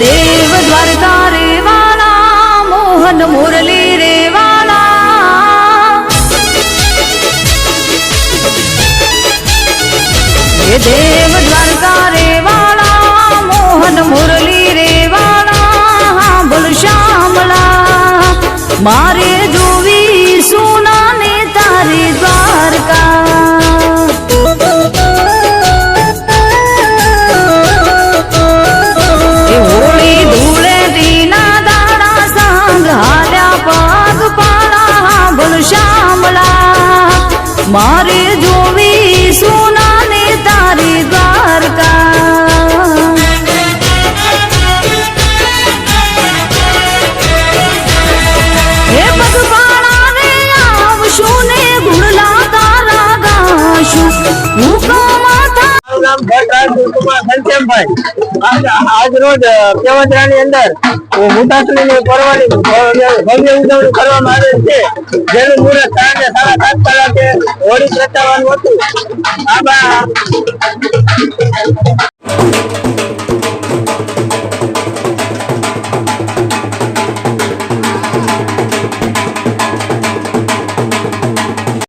દેવ દ્વારકા રેવાલા મોહન મુરલી રેવાલા હે દેવ દ્વારકા રેવાલા મોહન મુરલી રેવાલા વાલા બોલ શ્યામલા. મારે જોવી સોના ને તારી આજ રોજ કેવંદરાની અંદર મોટાસણીની પરવાની ભવ્ય ઉજવણી કરવામાં આવેલ છે. જેનું મુહૂર્ત સાંજે સાડા સાત કલાકે હોળી પ્રગટાવવાનું હતું. આભાર.